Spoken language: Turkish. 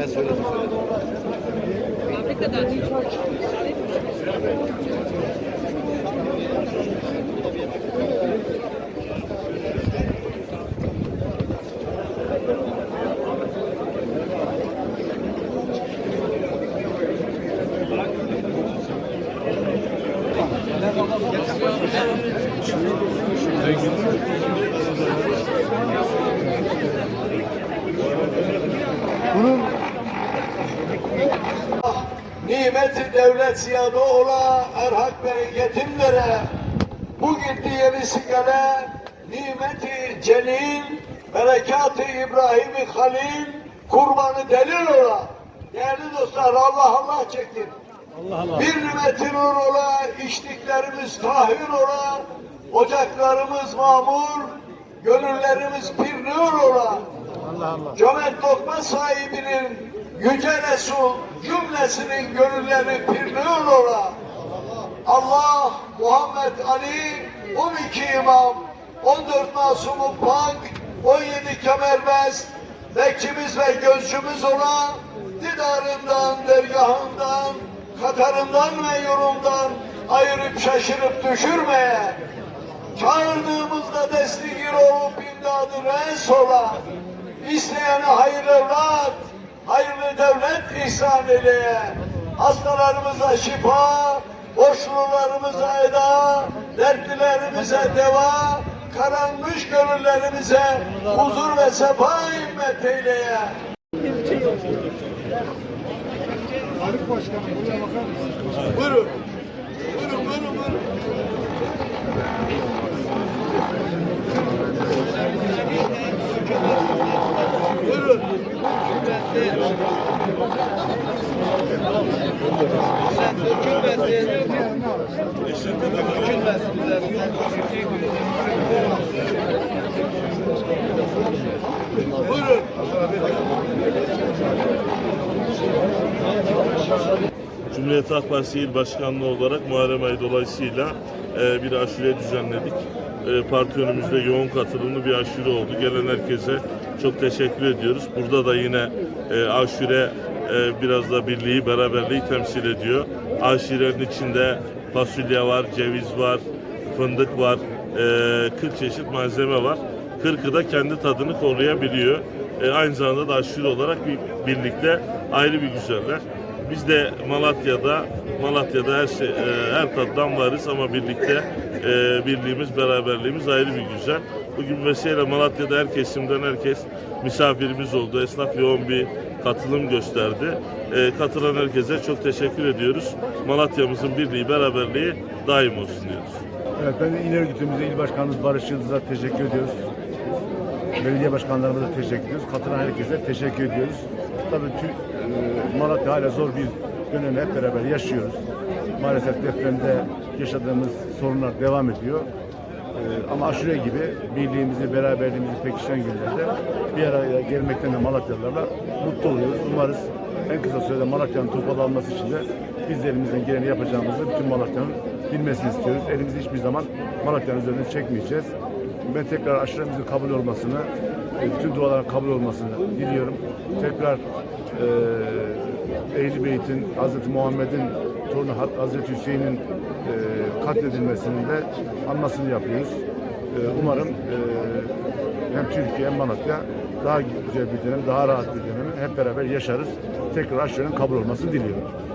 Ben söyledim. Fabrikadan hiç Bunun Nimeti devlet ziyada ola, erhak bereketim vere. Bu gitti yenisi gele, nimeti celil, berekatı İbrahim'i halil, kurbanı delil ola. Değerli dostlar Allah Allah çekin. Bir nimetin ola, içtiklerimiz tahir ola, ocaklarımız mamur, gönüllerimiz bir nur ola. Cömert lokma sahibinin yüce Resul cümlesinin gönülleri nur ola. Allah, Muhammed Ali, 12 imam, 14 masumu pak, 17 kemerbest, bekçimiz ve gözcümüz ola, didarından, dergahından, katarından ve yorumdan ayırıp şaşırıp düşürmeye, çağırdığımızda destekir olup imdadı res ola, isteyene hayır evlat, hayırlı devlet ihsan eyleye, hastalarımıza şifa, borçlularımıza eda, dertlilerimize deva, karanmış gönüllerimize huzur ve sefa himmet eyleye. Haluk Başkanım buraya bakar mısın? Buyurun. Buyurun, Cumhuriyet Halk Partisi İl Başkanlığı olarak Muharrem ayı dolayısıyla e, bir aşure düzenledik. E, parti önümüzde yoğun katılımlı bir aşure oldu. Gelen herkese çok teşekkür ediyoruz. Burada da yine e, aşure e, biraz da birliği, beraberliği temsil ediyor. Aşurenin içinde fasulye var, ceviz var, fındık var, e, 40 çeşit malzeme var. Kırkı da kendi tadını koruyabiliyor. E, aynı zamanda da aşure olarak bir, birlikte ayrı bir güzeller. Biz de Malatya'da Malatya'da her şey, e, her tattan varız ama birlikte e, birliğimiz, beraberliğimiz ayrı bir güzel. Bugün vesile Malatya'da her kesimden herkes misafirimiz oldu. Esnaf yoğun bir katılım gösterdi. E, katılan herkese çok teşekkür ediyoruz. Malatya'mızın birliği, beraberliği daim olsun diyoruz. Evet ben de İl Örgütümüze İl Başkanımız Barış Yıldız'a teşekkür ediyoruz. Belediye başkanlarımıza teşekkür ediyoruz. Katılan herkese teşekkür ediyoruz. Tabii Türk, e, Malatya hala zor bir dönemi hep beraber yaşıyoruz. Maalesef depremde yaşadığımız sorunlar devam ediyor. E, ama aşure gibi birliğimizi, beraberliğimizi pekişen günlerde bir araya gelmekten de Malatyalılarla mutlu oluyoruz. Umarız en kısa sürede Malatya'nın toparlanması için de biz de elimizden geleni yapacağımızı bütün Malatya'nın bilmesini istiyoruz. Elimizi hiçbir zaman Malatya'nın üzerinden çekmeyeceğiz. Ben tekrar aşuremizin kabul olmasını, e, bütün duaların kabul olmasını diliyorum. Tekrar e, Ehl-i Beyt'in, Hz. Muhammed'in torunu Hz. Hüseyin'in e, katledilmesinin de anmasını yapıyoruz. E, umarım e, hem Türkiye hem Malatya daha güzel bir dönem, daha rahat bir dönemi hep beraber yaşarız. Tekrar aşurenin kabul olmasını diliyorum.